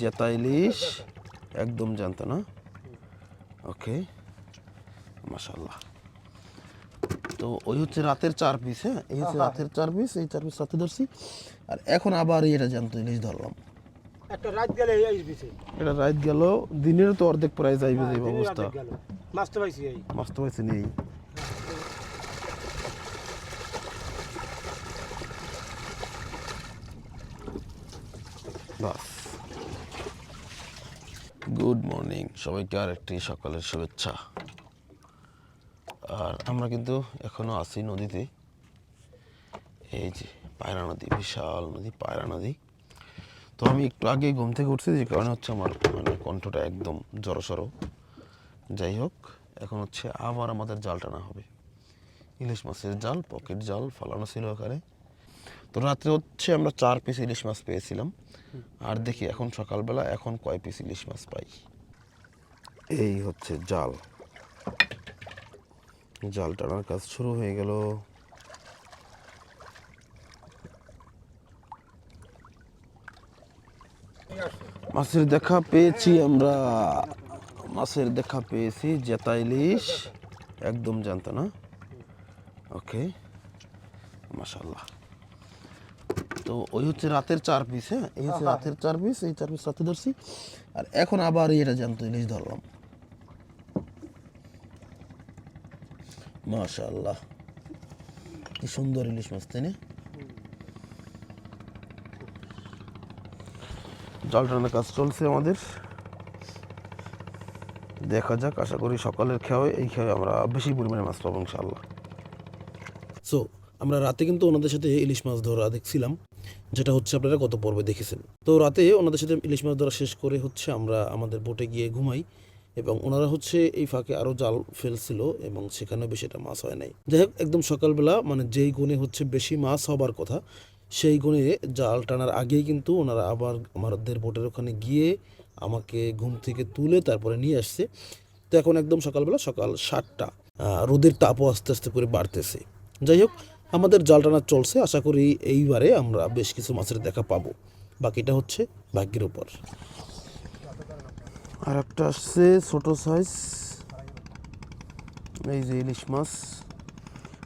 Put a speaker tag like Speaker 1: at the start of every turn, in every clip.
Speaker 1: জেতা ইলিশ। একদম জানতো না? ওকে। মাশাল্লাহ তো ওই হচ্ছে রাতের চার পিস হ্যাঁ? এই হচ্ছে রাতের চার পিস এই চার পিস রাতে ধরছি। আর এখন আবার এটা জানতো ইলিশ ধরলাম।
Speaker 2: একটা রাত গেলে এই বিছে
Speaker 1: এটা রাত গেল দিনের তো অর্ধেক প্রায় যাইবে অবস্থা।
Speaker 2: মাছ তো পাইছি এই।
Speaker 1: মাছ তো পাইছে নেই। বাস। গুড মর্নিং সবাইকে আর একটি সকালের শুভেচ্ছা। আর আমরা কিন্তু এখনও আছি নদীতে। এই যে পায়রা নদী, বিশাল নদী, পায়রা নদী। তো আমি একটু আগে ঘুম থেকে উঠছি, যে কারণে হচ্ছে আমার মানে কণ্ঠটা একদম জড়সড়। যাই হোক, এখন হচ্ছে আবার আমাদের জাল টানা হবে। ইলিশ মাছের জাল, পকেট জাল, ফালানো ছিল ওখানে। তো রাত্রে হচ্ছে আমরা চার পিস ইলিশ মাছ পেয়েছিলাম। আর দেখি, এখন সকালবেলা এখন কয় পিস ইলিশ মাছ পাই? এই হচ্ছে জাল। জাল টানার কাজ শুরু হয়ে গেল। মাছের দেখা পেয়েছি আমরা। মাছের দেখা পেয়েছি, জেতা ইলিশ। একদম জানতো না? ওকে মাশাল্লাহ তো ওই হচ্ছে রাতের চার পিস হ্যাঁ? এই হচ্ছে রাতের চার পিস এই চার পিস রাতে ধরছি। আর এখন আবার এটা জানতো ইলিশ ধরলাম। মাশাল্লাহ কি সুন্দর ইলিশ মাছ তাই না? জল টানার কাজ চলছে আমাদের। দেখা যাক আশা করি সকালের খেয়ে এই খেয়ে আমরা বেশি পরিমাণে মাছ পাবো ইনশাল্লাহ সো আমরা রাতে কিন্তু ওনাদের সাথে ইলিশ মাছ ধরা দেখছিলাম। যেটা হচ্ছে আপনারা গত পর্বে দেখেছেন। তো রাতে ওনাদের সাথে ইলিশ মাছ ধরা শেষ করে হচ্ছে আমরা আমাদের বোটে গিয়ে ঘুমাই এবং ওনারা হচ্ছে এই ফাঁকে আরও জাল ফেলছিল এবং সেখানেও বেশি একটা মাছ হয় নাই। যাই হোক, একদম সকালবেলা মানে যেই গুণে হচ্ছে বেশি মাছ হবার কথা, সেই গুণে জাল টানার আগেই কিন্তু ওনারা আবার আমাদের বোটের ওখানে গিয়ে আমাকে ঘুম থেকে তুলে তারপরে নিয়ে আসছে। তো এখন একদম সকালবেলা সকাল সাতটা রোদের তাপও আস্তে আস্তে করে বাড়তেছে। যাই হোক আমাদের জাল টানা চলছে, আশা করি এইবারে আমরা বেশ কিছু মাছের দেখা পাবো। বাকিটা হচ্ছে ভাগ্যের উপর। আর একটা আসছে ছোটো সাইজ এই যে ইলিশ মাছ।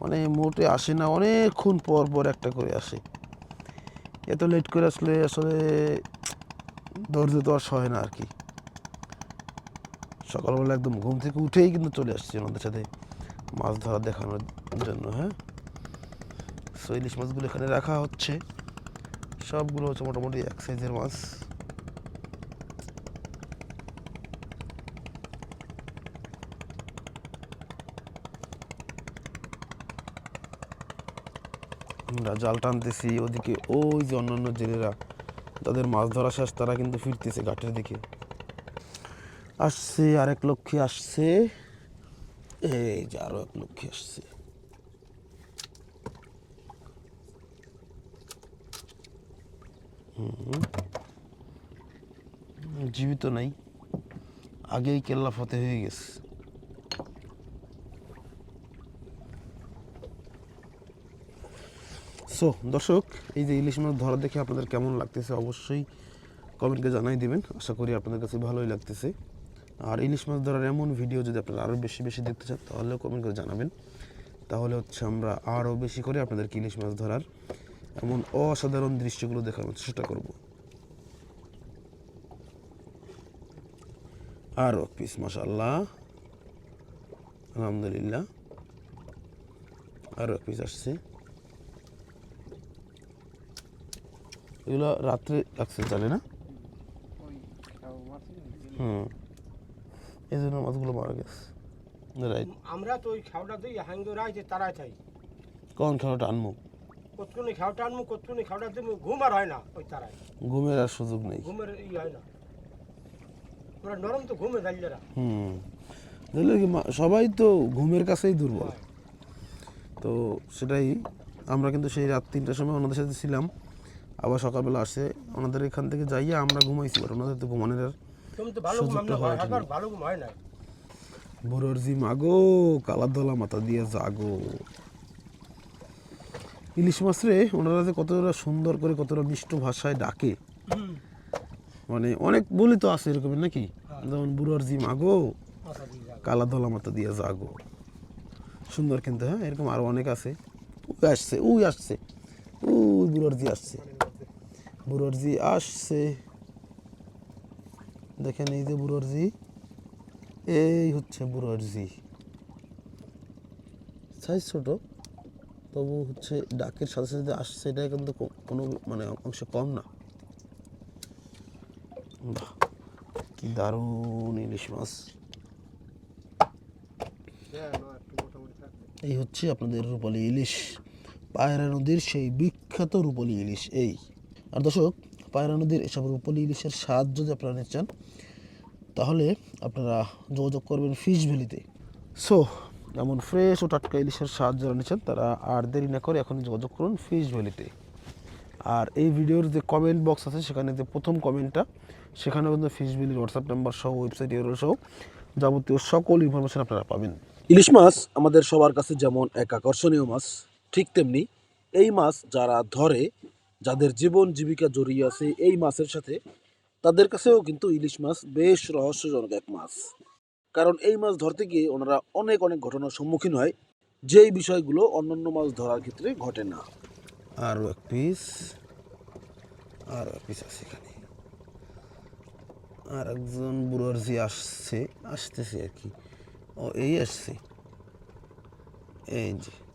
Speaker 1: মানে মোটে আসে না, অনেকক্ষণ পর পর একটা করে আসে। এত লেট করে আসলে আসলে ধৈর্য তো আর সয় না আর কি। সকালবেলা একদম ঘুম থেকে উঠেই কিন্তু চলে আসছি ওনাদের সাথে মাছ ধরা দেখানোর জন্য হ্যাঁ? সো ইলিশ মাছগুলো এখানে রাখা হচ্ছে। সবগুলো হচ্ছে মোটামুটি এক সাইজের মাছ আমরা জাল টানতেছি, ওদিকে ওই যে অন্যান্য জেলেরা তাদের মাছ ধরা শেষ, তারা কিন্তু ফিরতেছে ঘাটের দিকে। আসছে আরেক লক্ষ্যে আসছে। এই যে আরও এক লক্ষ্যে আসছে। জীবিত নাই। আগেই কেল্লা ফতে হয়ে গেছে। সো দর্শক, এই যে ইলিশ মাছ ধরা দেখে আপনাদের কেমন লাগতেছে অবশ্যই কমেন্টে জানাই দিবেন। আশা করি আপনাদের কাছে ভালোই লাগতেছে। আর ইলিশ মাছ ধরার এমন ভিডিও যদি আপনারা আরও বেশি বেশি দেখতে চান, তাহলেও কমেন্ট করে জানাবেন। তাহলে হচ্ছে আমরা আরও বেশি করে আপনাদেরকে ইলিশ মাছ ধরার এমন অসাধারণ দৃশ্যগুলো দেখানোর চেষ্টা করব। আর পিস মাসাল্লাহ আলহামদুলিল্লাহ। আরও এক পিস আসছে। এগুলো রাত্রে লাগছে জানে না? হুম। এই জন্য মাছগুলো মারা গেছে। রাইট
Speaker 2: আমরা তো ওই খাওয়াটা দিই হাঙ্গ রাইতে তারাই থাই
Speaker 1: কোন খেলাটা আনব?
Speaker 2: কতক্ষণে খাওয়াটা আনব কতক্ষণে খাওয়াটা দিব ঘুম আর হয় না ওই তারাই
Speaker 1: ঘুমের আর সুযোগ নেই।
Speaker 2: ঘুমের ই হয় না। ওরা নরম তো ঘুমে
Speaker 1: হুম। কি সবাই তো ঘুমের কাছেই দুর্বল। তো সেটাই আমরা কিন্তু সেই রাত তিনটার সময় ওনাদের সাথে ছিলাম। আবার সকালবেলা আসে ওনাদের এখান থেকে যাইয়া আমরা ঘুমাইছি বাট ওনাদের তো ঘুমানোর আর সুযোগটা
Speaker 2: আমরা ভালো ঘুম হয় না।
Speaker 1: বুড়োর জি মাগো কালার দলা মাথা দিয়ে জাগো। ইলিশ মাছ রে ওনারা যে কতটা সুন্দর করে কতটা মিষ্ট ভাষায় ডাকে। মানে অনেক বলি তো আছে এরকম নাকি?
Speaker 2: হ্যাঁ।
Speaker 1: যেমন বুড়োর জি মাগো
Speaker 2: মাথা দিয়ে
Speaker 1: কালা ধলা মাথা দিয়ে জাগো সুন্দর কিন্তু হ্যাঁ এরকম আরও অনেক আছে। উই আসছে উই আসছে উই বুড়োর জি আসছে। বুড়োর জি আসছে। দেখেন এই যে বুড়োর জি এই হচ্ছে বুড়োর জি। সাইজ ছোট। তবু হচ্ছে ডাকের সাথে সাথে আসছে এটা কিন্তু কোনো মানে অংশে কম না। কি দারুণ ইলিশ মাছ। এই হচ্ছে আপনাদের রূপালী ইলিশ। পায়রা নদীর সেই বিখ্যাত রূপালী ইলিশ এই। আর দর্শক, পায়রা নদীর এসব রূপালী ইলিশের স্বাদ যদি আপনারা নিতে চান, তাহলে আপনারা যোগাযোগ করবেন ফিশ ভ্যালিতে। সো এমন ফ্রেশ ও টাটকা ইলিশের স্বাদ যারা নিচ্ছেন, তারা আর দেরি না করে এখন যোগাযোগ করুন ফিশ ভ্যালিতে। আর এই ভিডিওর যে কমেন্ট বক্স আছে, সেখানে যে প্রথম কমেন্টটা সেখানে কিন্তু ফিশ ভ্যালির হোয়াটসঅ্যাপ নাম্বার সহ ওয়েবসাইট ইউরো সহ যাবতীয় সকল ইনফরমেশন আপনারা পাবেন। ইলিশ মাছ আমাদের সবার কাছে যেমন এক আকর্ষণীয় মাছ, ঠিক তেমনি এই মাছ যারা ধরে, যাদের জীবন জীবিকা জড়িয়ে আছে এই মাছের সাথে, তাদের কাছেও কিন্তু ইলিশ মাছ বেশ রহস্যজনক এক মাছ। কারণ এই মাছ ধরতে গিয়ে ওনারা অনেক অনেক ঘটনার সম্মুখীন হয়। যেই বিষয়গুলো অন্যান্য মাছ ধরার ক্ষেত্রে ঘটে না। আরও এক পিস আর এক পিস আছে এখানে। আর একজন বুড়োর যে আসছে, আসতেছে আর কি। ও এই আসছে। এই যে।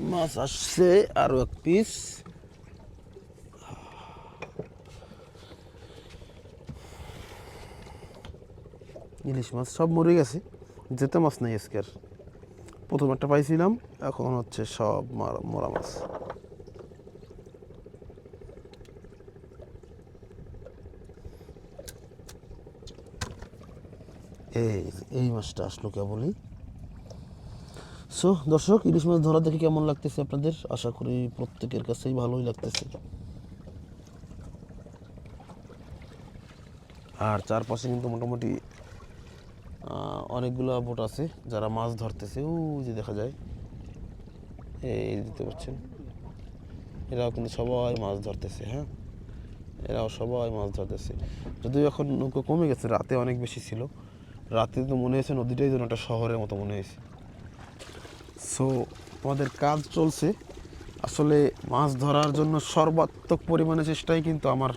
Speaker 1: মাছ আসছে আরও এক পিস ইলিশ মাছ সব মরে গেছে। যেতে মাছ নেই আজকে আর। প্রথম একটা পাইছিলাম, এখন হচ্ছে সব মার- মাছ। এই এই মাছটা আসলো কেবলই। সো দর্শক, ইলিশ মাছ ধরা দেখে কেমন লাগতেছে আপনাদের? আশা করি প্রত্যেকের কাছেই ভালোই লাগতেছে। আর চারপাশে কিন্তু মোটামুটি অনেকগুলো বোট আছে যারা মাছ ধরতেছে। ও যে দেখা যায়। এই দিতে পারছেন এরাও কিন্তু সবাই মাছ ধরতেছে হ্যাঁ? এরাও সবাই মাছ ধরতেছে। যদিও এখন নৌকো কমে গেছে, রাতে অনেক বেশি ছিল। রাতে তো মনে হয়েছে নদীটাই যেন একটা শহরের মতো মনে হয়েছে। সো আমাদের কাজ চলছে। আসলে মাছ ধরার জন্য সর্বাত্মক পরিমাণে চেষ্টাই কিন্তু আমার,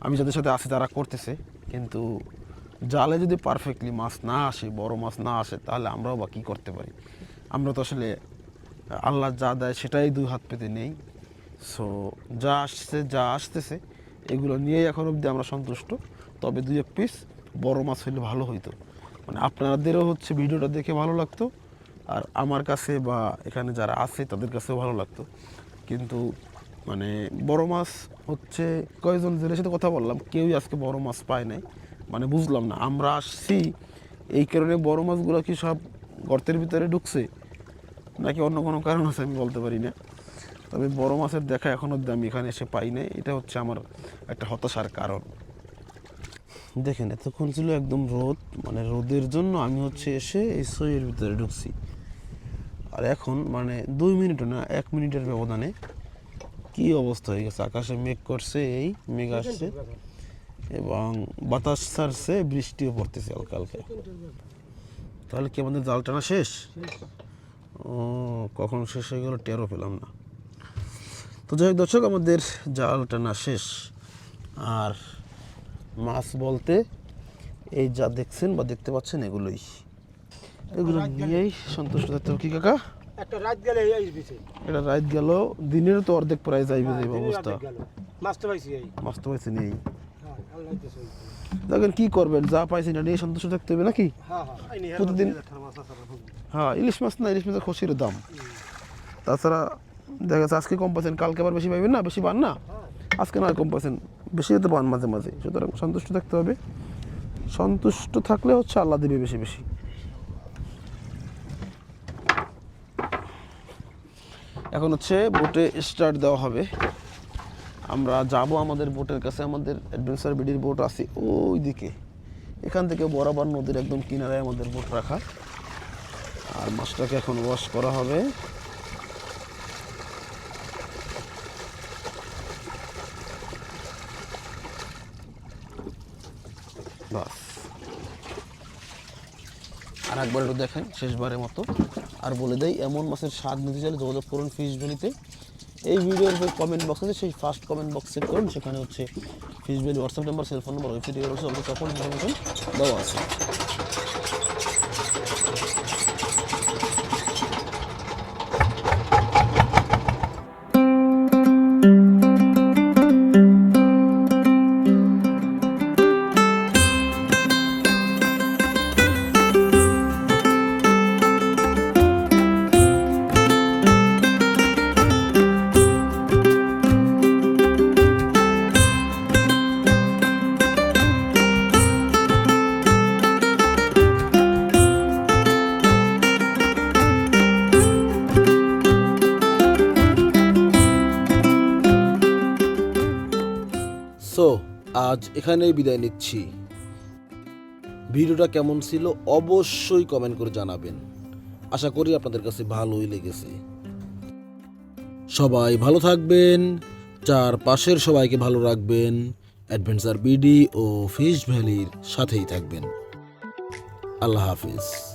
Speaker 1: আমি যাদের সাথে আছি তারা করতেছে। কিন্তু জালে যদি পারফেক্টলি মাছ না আসে, বড় মাছ না আসে, তাহলে আমরাও বা কী করতে পারি? আমরা তো আসলে, আল্লাহ যা দেয় সেটাই দুই হাত পেতে নেই। সো যা আসছে, যা আসতেছে, এগুলো নিয়েই এখন অবধি আমরা সন্তুষ্ট। তবে দুই এক পিস বড় মাছ হলে ভালো হইতো। মানে আপনাদেরও হচ্ছে ভিডিওটা দেখে ভালো লাগতো। আর আমার কাছে বা এখানে যারা আছে, তাদের কাছেও ভালো লাগতো। কিন্তু মানে বড় মাছ হচ্ছে, কয়েকজন জেলের সাথে কথা বললাম, কেউই আজকে বড় মাছ পায় নাই। মানে বুঝলাম না, আমরা আসছি, এই কারণে বড় মাছগুলো কি সব গর্তের ভিতরে ঢুকছে? নাকি অন্য কোনো কারণ আছে আমি বলতে পারি না। তবে বড় মাছের দেখা এখন অব্দি আমি এখানে এসে পাই নাই। এটা হচ্ছে আমার একটা হতাশার কারণ। দেখেন এতক্ষণ ছিল একদম রোদ মানে রোদের জন্য আমি হচ্ছে এসে এই সইয়ের ভিতরে ঢুকছি। আর এখন মানে দুই মিনিটও না এক মিনিটের ব্যবধানে কি অবস্থা হয়ে গেছে? আকাশে মেঘ করছে এই মেঘ আসছে এবং বাতাস ছাড়ছে বৃষ্টিও পড়তেছে হালকা হালকা। তাহলে কি আমাদের জাল টানা শেষ। ও কখন শেষ হয়ে গেল টেরও পেলাম না। তো যাই হোক দর্শক আমাদের জাল টানা শেষ। আর মাছ বলতে এই যা দেখছেন বা দেখতে পাচ্ছেন এগুলোই। এগুলো নিয়েই সন্তুষ্ট থাকতে হবে। কি কাকা?
Speaker 2: একটা রাত গেলে
Speaker 1: এটা রাত গেল দিনের তো অর্ধেক প্রায় যাইবে যাইব অবস্থা।
Speaker 2: মাছ তো পাইছি এই।
Speaker 1: মাছ তো পাইছে নেই
Speaker 2: হ্যাঁ।
Speaker 1: দেখেন কি করবেন যা পাইছেন এটা নিয়ে সন্তুষ্ট থাকতে হবে নাকি?
Speaker 2: হ্যাঁ হ্যাঁ এই
Speaker 1: প্রতিদিন। হ্যাঁ ইলিশ মাছ না ইলিশ মাছের খসির দাম। তাছাড়া দেখা যাচ্ছে আজকে কম পাচ্ছেন কালকে আবার বেশি পাইবেন না বেশি পান না?
Speaker 2: হ্যাঁ।
Speaker 1: আজকে নয় কম পাচ্ছেন বেশি হতে পান মাঝে মাঝে। সুতরাং সন্তুষ্ট থাকতে হবে। সন্তুষ্ট থাকলে হচ্ছে আল্লাহ দিবে বেশি বেশি। এখন হচ্ছে বোটে স্টার্ট দেওয়া হবে। আমরা যাব আমাদের বোটের কাছে, আমাদের অ্যাডভেঞ্চার বিডির বোট আছে ওই দিকে এখান থেকে বরাবর নদীর একদম কিনারায় আমাদের বোট রাখা। আর মাছটাকে এখন ওয়াশ করা হবে। একবার একটু দেখেন, শেষবারের মতো। আর বলে দেয় এমন মাছের স্বাদ নিতে চাইলে যোগাযোগ করুন ফিশ এই ভিডিওর কমেন্ট বক্স আছে, সেই ফার্স্ট কমেন্ট বক্স চেক করুন, সেখানে হচ্ছে fish WhatsApp number cellphone number website রয়েছে সকল ইনফরমেশন দেওয়া আছে। আজ এখানেই বিদায় নিচ্ছি। ভিডিওটা কেমন ছিল অবশ্যই কমেন্ট করে জানাবেন। আশা করি আপনাদের কাছে ভালোই লেগেছে। সবাই ভালো থাকবেন চার পাশের সবাইকে ভালো রাখবেন অ্যাডভেঞ্চার বিডি ও ফিশ ভ্যালির সাথেই থাকবেন। আল্লাহ হাফিজ।